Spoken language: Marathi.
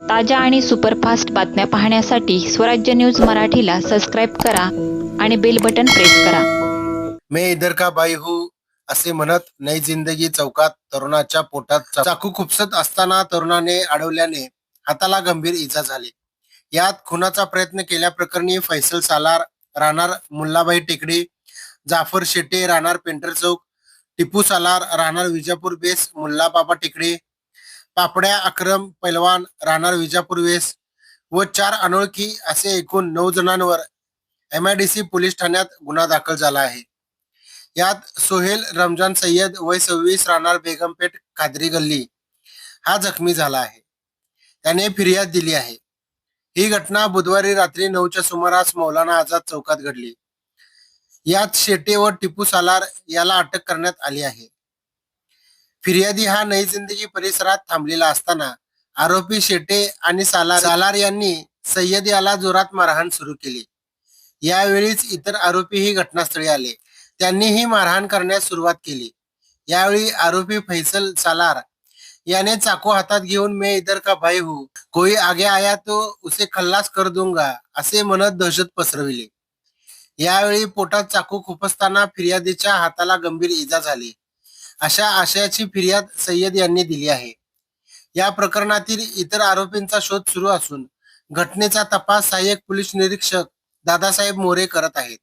ताज्या आणि सुपरफास्ट बातम्या पाहण्यासाठी स्वराज्य न्यूज मराठीला सबस्क्राईब करा आणि बेल बटन प्रेस करा. मैं इधर का बाई हूँ असे म्हणत नई जिंदगी चौकात तरुणाच्या पोटात चाकू खुपसत असताना तरुणाने अडवल्याने हाताला गंभीर इजा झाली. यात खुनाचा प्रयत्न केल्याप्रकरणी फैसल सालार राहणार मुल्लाबाई टेकडी जाफर शेटे राहणार पेंटर चौक टिपू सालार राहणार विजापूर बेस मुल्ला बाबा टेकडी पापड्या अक्रम पैलवान राहणार विजापूर वेस व चार अनोळखी असे एकूण नऊ जणांवर एमआयडीसी पोलीस ठाण्यात गुन्हा दाखल झाला आहे. यात सोहेल रमजान सय्यद वय सव्वीस राहणार बेगमपेठ खादरी गल्ली. हा जखमी झाला आहे. त्याने फिर्याद दिली आहे. ही घटना बुधवारी रात्री नऊच्या सुमारास मौलाना आझाद चौकात घडली. यात शेटे व टिपू सालार याला अटक करण्यात आली आहे. फिर्यादी हा नई जिंदगी परिसरात थांबलेला असताना आरोपी शेटे आणि सालार सालार यांनी सय्यद याला जोरात मारहाण सुरू केली. यावेळीच इतर आरोपीही घटनास्थळी आले. त्यांनीही मारहाण करण्यास सुरुवात केली. यावेळी आरोपी फैसल सालार याने चाकू हातात घेऊन मैं इधर का भाई हूँ कोई आगे आया तो उसे खल्लास कर दूंगा असे म्हणत दहशत पसरविली. यावेळी पोटात चाकू खुपसताना फिर्यादीच्या हाताला गंभीर इजा झाली. अशा आशयाची फिर्याद सय्यद यांनी दिली आहे. या प्रकरणातील इतर आरोपींचा शोध सुरू असून घटनेचा तपास सहाय्यक पोलीस निरीक्षक दादासाहेब मोरे करत आहेत.